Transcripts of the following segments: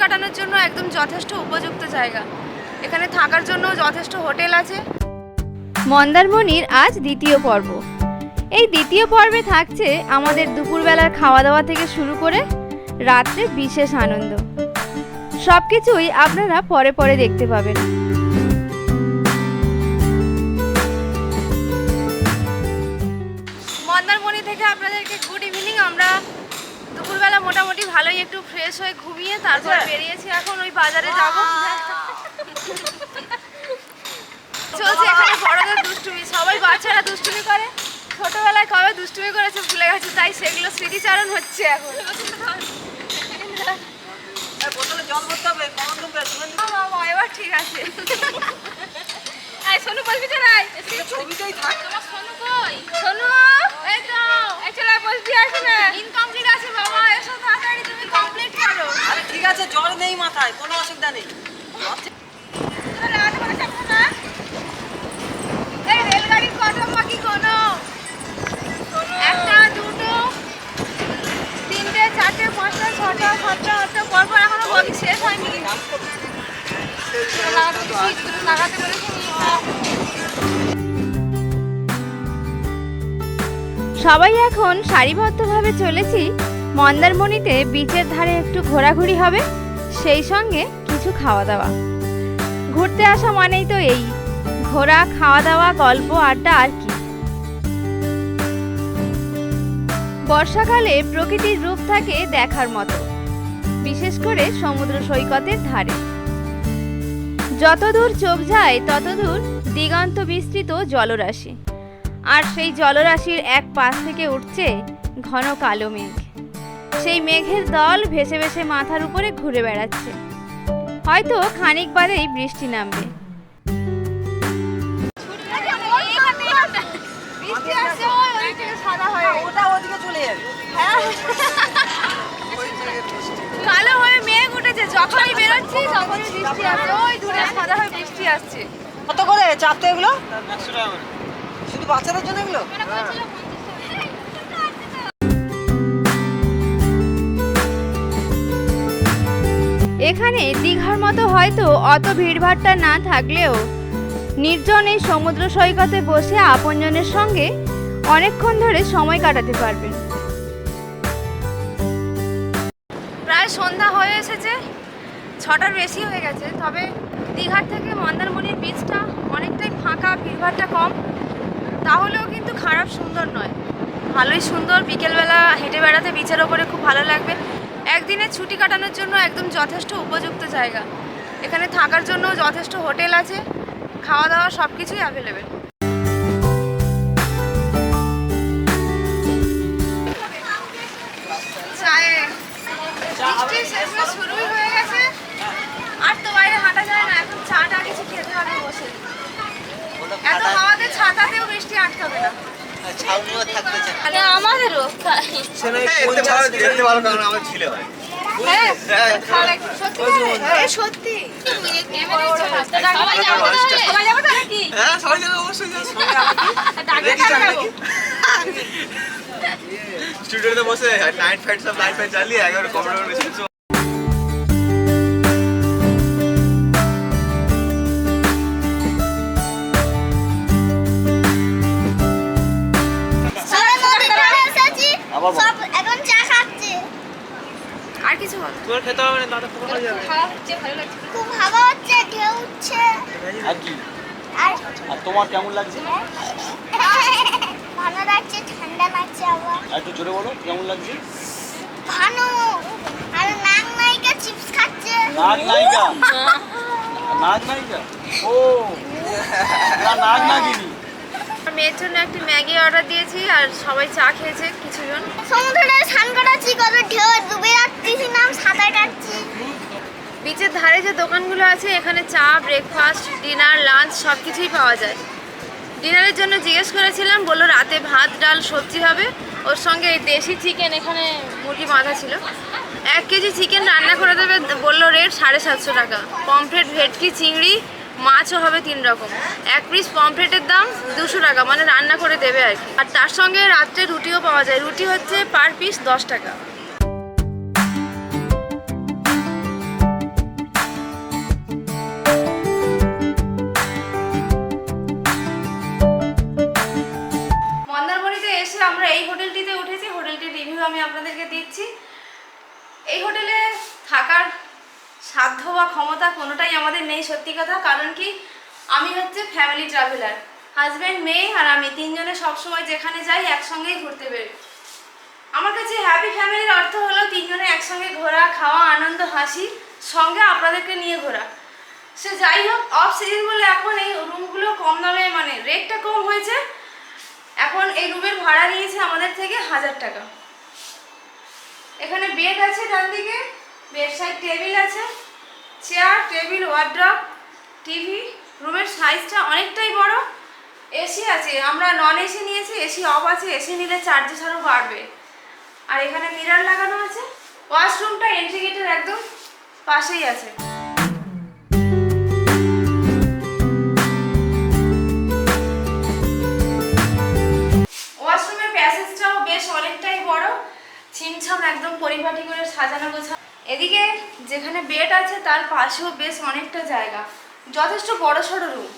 কাটানোর জন্য একদম যথেষ্ট উপযুক্ত জায়গা। এখানে থাকার জন্য যথেষ্ট হোটেল আছে। মন্দারমণির আজ দ্বিতীয় পর্ব। এই দ্বিতীয় পর্বে থাকছে আমাদের দুপুরবেলার খাওয়া দাওয়া থেকে শুরু করে রাত্রে বিশেষ আনন্দ। সব কিছুই আপনারা পরে পরে দেখতে পাবেন। মোটামুটি ভালোই একটু ফ্রেশ হয়ে ঘুমিয়ে তারপর বেরিয়েছি এখন ওই বাজারে যাব। চলছে এখানে বড়দের দুষ্টুমি। সবাই বাচ্চারা দুষ্টুমি করে। ছোটবেলায় কবে দুষ্টুমি করেছে ভুলে গেছে তাই সেগুলো স্মৃতিচারণ হচ্ছে এখন। এবার ঠিক আছে। সোনু বলবি তো নাই ছবিতেই থাক। সোনু কই? সোনু? এই তো এই চলে বলবি আসো না ইনকমপ্লিট আছে বাবা এসো তাড়াতাড়ি তুমি কমপ্লিট করো। আরে ঠিক আছে জল নেই মাথায় কোনো অসুবিধা নেই। সবাই এখন সারিবদ্ধভাবে চলেছি। মন্দারমণিতে বিচের ধারে একটু ঘোরাঘুরি হবে, সেই সঙ্গে কিছু খাওয়া দাওয়া ঘুরতে আসা মানেই তো এই, ঘোরা খাওয়া দাওয়া গল্প, আড্ডা, আর কি। বর্ষাকালে প্রকৃতির রূপ থাকে দেখার মতো, বিশেষ করে সমুদ্র সৈকতের ধারে। যতদূর চোখ যায়, ততদূর দিগন্ত বিস্তৃত জলরাশি। আর সেই জলরাশির এক পাশ থেকে উঠছে ঘন কালো মেঘ। সেই মেঘের দল ভেসে ভেসে মাথার উপরে ঘুরে বেড়াচ্ছে। হয়তো খানিক বাদেই বৃষ্টি নামবে। হয়ে কালো হয়ে মেঘ উঠেছে যখনই বেরোচ্ছি তখনই বৃষ্টি আসছে। ওই দূরে সাদা হয়ে বৃষ্টি আসছে। কত করে চারটে এগুলো? শুধু বাচ্চাদের জন্য এগুলো? এখানে দীঘার মতো হয়তো অত ভিড়ভাট্টা না থাকলেও নির্জন এই সমুদ্র সৈকতে বসে আপনজনের সঙ্গে অনেকক্ষণ ধরে সময় কাটাতে পারবেন। প্রায় সন্ধ্যা হয়ে এসেছে ছটার বেশি হয়ে গেছে তবে দীঘার থেকে মন্দারমণির বীচটা অনেকটাই ফাঁকা ভিড়ভাট্টা কম। তাহলেও কিন্তু খারাপ সুন্দর নয়। ভালোই সুন্দর, বিকেলবেলা হেঁটে বেড়াতে বিচের ওপরে খুব ভালো লাগবে। একদিনের ছুটি কাটানোর জন্য একদম যথেষ্ট উপযুক্ত জায়গা। এখানে থাকার জন্য যথেষ্ট হোটেল আছে। খাওয়া দাওয়া সব কিছুই অ্যাভেলেবেল হয়ে গেছে। আর তো বাইরে হাঁটা যায় না, এখন কিছু খেতে হবে বসে। এত হাওয়াতে বৃষ্টি আটকাবে না। মানে আমাদেরও। হ্যাঁ সত্যি হ্যাঁ হ্যাঁ? স্টুডিওতে বসে নাইট ফাইট সব লাইট ফাইট চালিয়ে একেবারে সব এখন চা খাচ্ছে। আর কিছু বল। তোর খেতে হবে না দাদা ফোন যাবে। খাওয়া হচ্ছে ভালো লাগছে। খুব হাওয়া হচ্ছে ঢেউ উঠছে। আর কি? আর তোমার কেমন লাগছে? ভালো লাগছে ঠান্ডা লাগছে আবার। একটু জোরে বলো কেমন লাগছে? ভানু আর নাইকা চিপস খাচ্ছে। নাগ নায়িকা? নাগ নায়িকা? ও। না নাগ নাগিনি। মেয়ের জন্য একটি ম্যাগি অর্ডার দিয়েছি আর সবাই চা খেয়েছে কিছুজন। সমুদ্রে স্নান করাচ্ছি কত ঢেউ ডুবে যাচ্ছি নাম সাঁতার কাটছি। বিচের ধারে যে দোকানগুলো আছে এখানে চা ব্রেকফাস্ট ডিনার লাঞ্চ সব কিছুই পাওয়া যায়। ডিনারের জন্য জিজ্ঞেস করেছিলাম বলল রাতে ভাত ডাল সবজি হবে। ওর সঙ্গে এই দেশি চিকেন এখানে মুরগি বাঁধা ছিল। এক কেজি চিকেন রান্না করে দেবে বলল রেট সাড়ে সাতশো টাকা। পমফ্রেট ভেটকি চিংড়ি মাছও হবে তিন রকম। এক পিস পমফ্রেটের দাম দুশো টাকা মানে রান্না করে দেবে আর কি। আর তার সঙ্গে রাত্রে রুটিও পাওয়া যায়। রুটি হচ্ছে পার পিস দশ টাকা। সাধ্য বা ক্ষমতা কোনোটাই আমাদের নেই, সত্যি কথা, কারণ কি আমি হচ্ছে ফ্যামিলি ট্রাভেলার হাজব্যান্ড মেয়ে আর আমি তিনজনে সবসময় যেখানে যাই একসঙ্গেই ঘুরতে বেরোই। আমার কাছে হ্যাপি ফ্যামিলির অর্থ হলো তিনজনে একসঙ্গে ঘোরা, খাওয়া, আনন্দ, হাসি, সঙ্গে আপনাদেরকে নিয়ে ঘোরা। সে যাই হোক অফ সিজন বলে এখন এই রুমগুলো কম দামে মানে রেটটা কম হয়েছে। এখন এই রুমের ভাড়া নিয়েছে আমাদের থেকে হাজার টাকা। এখানে বেড আছে ডান দিকে বেড সাইড টেবিল আছে। চেয়ার, টেবিল, ওয়ার্ড্রপ, টিভি, রুমের সাইজটা অনেকটাই বড়। এসি আছে, আমরা নন এসি নিয়েছি, এসি অফ আছে, এসি নিলে চার্জেস আরও বাড়বে। আর এখানে মিরার লাগানো আছে ওয়াশরুমটা এন্ট্রি গেটের একদম পাশেই আছে। ওয়াশরুমের প্যাসেজটাও বেশ অনেকটাই বড়, ছিমছাম একদম পরিপাটি করে সাজানো গোছা এদিকে যেখানে বেড আছে, তার পাশেও বেশ অনেকটা জায়গা। যথেষ্ট বড় সড়ো রুম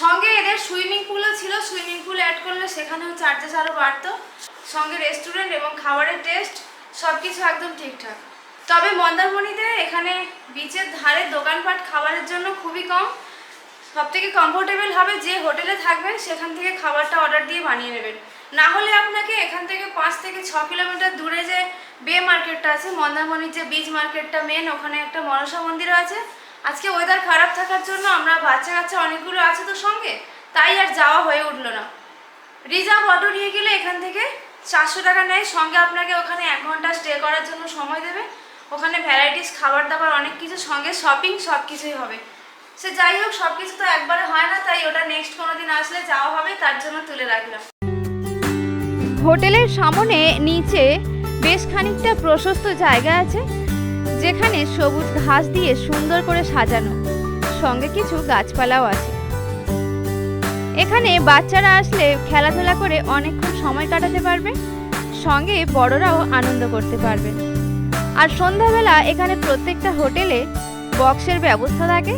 সঙ্গে এদের সুইমিং পুলও ছিল। সুইমিং পুল অ্যাড করলে সেখানেও চার্জেস আরও বাড়তো। সঙ্গে রেস্টুরেন্ট এবং খাবারের টেস্ট সব কিছু একদম ঠিকঠাক। তবে মন্দারমণিতে এখানে বিচের ধারে দোকানপাট খাবারের জন্য খুবই কম। সব থেকে কমফোর্টেবল হবে যে হোটেলে থাকবেন, সেখান থেকে খাবারটা অর্ডার দিয়ে বানিয়ে নেবেন। না হলে আপনাকে এখান থেকে পাঁচ থেকে ছ কিলোমিটার দূরে যে বে মার্কেটটা আছে, মন্দারমণির যে বিচ মার্কেটটা মেন ওখানে একটা মনসা মন্দির আছে। আজকে ওয়েদার খারাপ থাকার জন্য আমরা বাচ্চা কাচ্চা অনেকগুলো আছে তো সঙ্গে, তাই আর যাওয়া হয়ে উঠল না। রিজার্ভ অটো নিয়ে গেলে এখান থেকে চারশো টাকা নেয়, সঙ্গে আপনাকে ওখানে এক ঘণ্টা স্টে করার জন্য সময় দেবে। ওখানে ভ্যারাইটিস খাবার দাবার অনেক কিছু সঙ্গে শপিং সব কিছুই হবে। সে যাই হোক সব কিছু তো একবারে হয় না, তাই ওটা নেক্সট কোনো দিন আসলে যাওয়া হবে, তার জন্য তুলে রাখলাম। হোটেলের সামনে নিচে বেশ খানিকটা প্রশস্ত জায়গা আছে, যেখানে সবুজ ঘাস দিয়ে সুন্দর করে সাজানো। সঙ্গে কিছু গাছপালাও আছে। এখানে বাচ্চারা আসলে খেলাধুলা করে অনেকক্ষণ সময় কাটাতে পারবে, সঙ্গে বড়রাও আনন্দ করতে পারবে। আর সন্ধ্যাবেলা এখানে প্রত্যেকটা হোটেলে বক্সের ব্যবস্থা থাকে,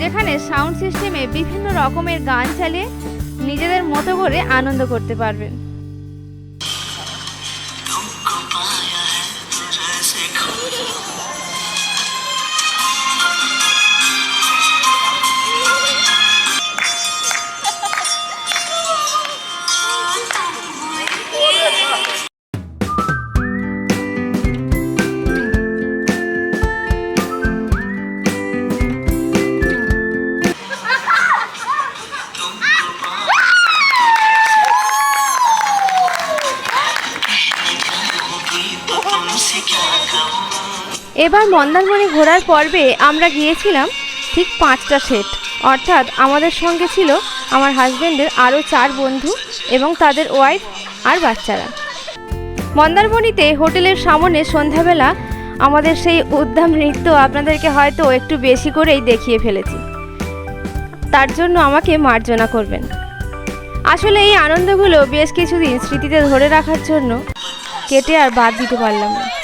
যেখানে সাউন্ড সিস্টেমে বিভিন্ন রকমের গান চালিয়ে নিজেদের মতো করে আনন্দ করতে পারবেন এবার মন্দারমণি ঘোরার পর্বে আমরা গিয়েছিলাম ঠিক পাঁচটা সেট। অর্থাৎ আমাদের সঙ্গে ছিল আমার হাজবেন্ডের আরও চার বন্ধু এবং তাদের ওয়াইফ আর বাচ্চারা। মন্দারমণিতে হোটেলের সামনে সন্ধ্যাবেলা আমাদের সেই উদ্দাম নৃত্য আপনাদেরকে হয়তো একটু বেশি করেই দেখিয়ে ফেলেছি। তার জন্য আমাকে মার্জনা করবেন। আসলে এই আনন্দগুলো বেশ কিছুদিন স্মৃতিতে ধরে রাখার জন্য কেটে আর বাদ দিতে পারলাম না।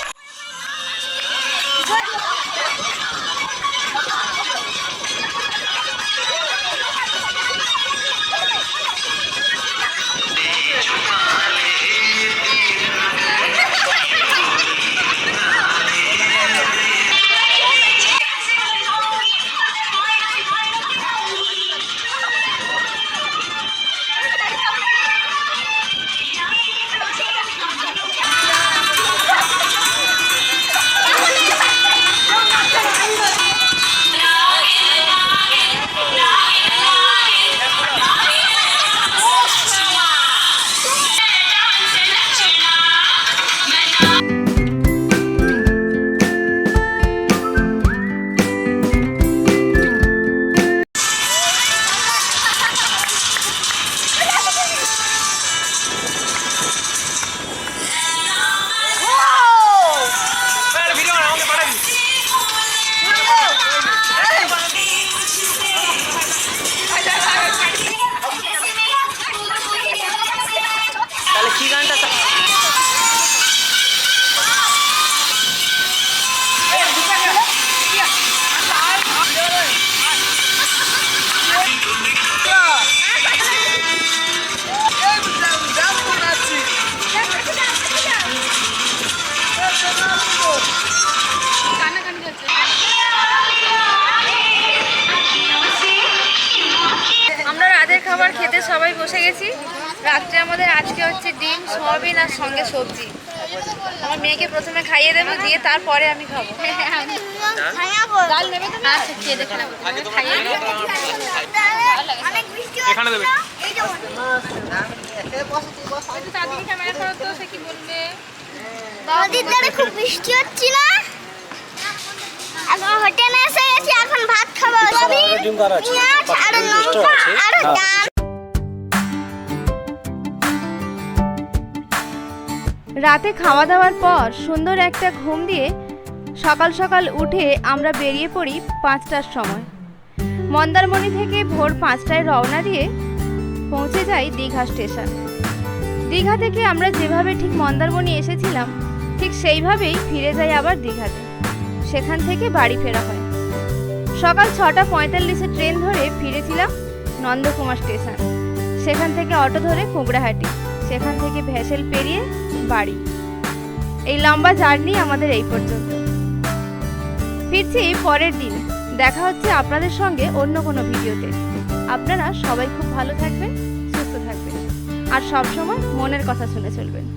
রাত্রে আমাদের আজকে হচ্ছে ডিম সোয়াবিন আর সঙ্গে সবজি। আমার মেয়েকে প্রথমে খাইয়ে দেবো দিয়ে তারপরে আমি খাব। আচ্ছা এখানে খুব বৃষ্টি এখন হোটেলে এসে গেছি এখন ভাত খাব। ডিম কার আছে? পেঁয়াজ আর লঙ্কা আর ডাল। রাতে খাওয়া দাওয়ার পর সুন্দর একটা ঘুম দিয়ে সকাল সকাল উঠে আমরা বেরিয়ে পড়ি পাঁচটার সময়। মন্দারমণি থেকে ভোর পাঁচটায় রওনা দিয়ে পৌঁছে যাই দীঘা স্টেশন। দীঘা থেকে আমরা যেভাবে ঠিক মন্দারমণি এসেছিলাম, ঠিক সেইভাবেই ফিরে যাই আবার দীঘাতে। সেখান থেকে বাড়ি ফেরা হয়। সকাল ছটা পঁয়তাল্লিশে ট্রেন ধরে ফিরেছিলাম নন্দকুমার স্টেশন। সেখান থেকে অটো ধরে কুমড়াহাটি সেখান থেকে ভ্যাসেল পেরিয়ে বাড়ি। এই লম্বা জার্নি আমাদের এই পর্যন্ত। ফিরছি পরের দিন। দেখা হচ্ছে আপনাদের সঙ্গে অন্য কোনো ভিডিওতে। আপনারা সবাই খুব ভালো থাকবেন, সুস্থ থাকবেন। আর সবসময় মনের কথা শুনে চলবেন।